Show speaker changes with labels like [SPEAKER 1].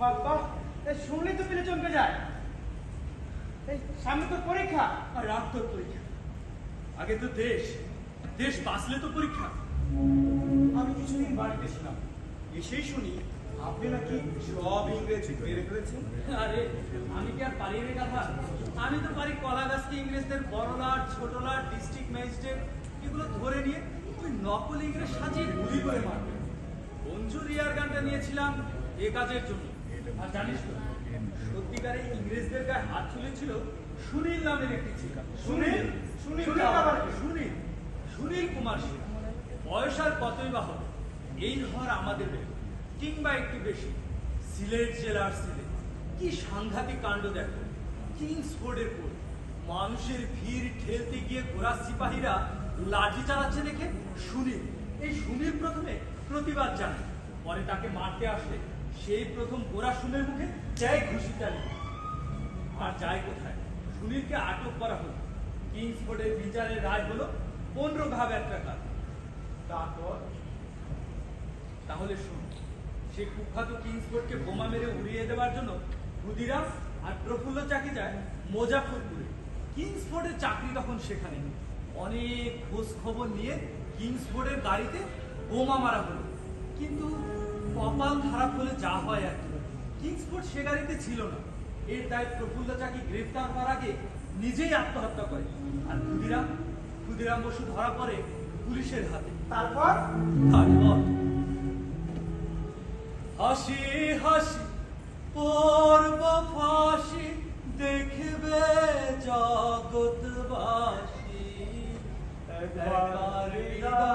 [SPEAKER 1] বাবা এই শুনলে তো পেলে চমকে যায়। এই সামনে তোর পরীক্ষা
[SPEAKER 2] আর রাত তোর পরীক্ষা। আগে তো দেশ দেশ বাঁচলে তো পরীক্ষা।
[SPEAKER 1] আমি কিছুদিন বাড়িতে ছিলাম। এসেই শুনি আপনি নাকি সব ইংরেজ মেরে ফেলেছেন?
[SPEAKER 2] আরে আমি কি আর পারি রে কথা? আমি তো পারি কলা গাছকে ইংরেজদের বড় লাট ছোট লাট ডিস্ট্রিক্ট ম্যাজিস্ট্রেট এগুলো ধরে নিয়ে ওই নকল ইংরেজ সাজিয়ে গুলি করে মারবে। মঞ্জুর রিয়ার গানটা নিয়েছিলাম এ কাজের জন্য। আর জানিস তো সত্যিকারে ইংরেজদের গায়ে হাত তুলেছিল সুনীল নামের একটি ছিকা
[SPEAKER 1] সুনীল? সুনীল
[SPEAKER 2] সুনীল
[SPEAKER 1] আবার
[SPEAKER 2] আবার
[SPEAKER 1] কে?
[SPEAKER 2] সুনীল? সুনীল কুমার সিং বয়স আর কতই বা হবে এই ঘর আমাদের কিংবা একটু বেশি সিলেট জেলার সিলেট। কি সাংঘাতিক কাণ্ড দেখো। কিংস ফোর্ডের কোর্ট। মানুষের ভিড় ঠেলতে গিয়ে ঘোড়া সিপাহীরা লাঠি চালাচ্ছে দেখে সুনীল। এই সুনীল প্রথমে প্রতিবাদ জানায় পরে তাকে মারতে আসলে সেই প্রথম গোড়া সুনের মুখে চাই ঘুষি চালিয়ে আর যায় কোথায়? সুনীলকে আটক করা হলো। কিংসফোর্ডের বিচারের রায় হলো পনেরো ঘা ব্যত্রাকার
[SPEAKER 1] তারপর?
[SPEAKER 2] তাহলে শুন সে কুখ্যাত কিংসফোর্ডকে বোমা মেরে উড়িয়ে দেওয়ার জন্য ক্ষুদিরাম আর প্রফুল্ল চাকি যায় মোজাফরপুরে। কিংসফোর্ডের চাকরি তখন সেখানে। অনেক খোঁজ খবর নিয়ে কিংসফোর্ডের গাড়িতে বোমা মারা হলো। কিন্তু কপাল খারাপ হলে যা হয় আর কি। কিংসফোর্ড সে গাড়িতে ছিল না। এর দায় প্রফুল্ল চাকি গ্রেফতার হওয়ার আগে নিজেই আত্মহত্যা করে। আর ক্ষুদিরাম ক্ষুদিরাম বসু ধরা পড়ে পুলিশের হাতে।
[SPEAKER 1] তারপর?
[SPEAKER 2] তারপর? হাসি হাসি পর্ব ফাঁসি দেখবে জগৎবাসী।
[SPEAKER 1] একবার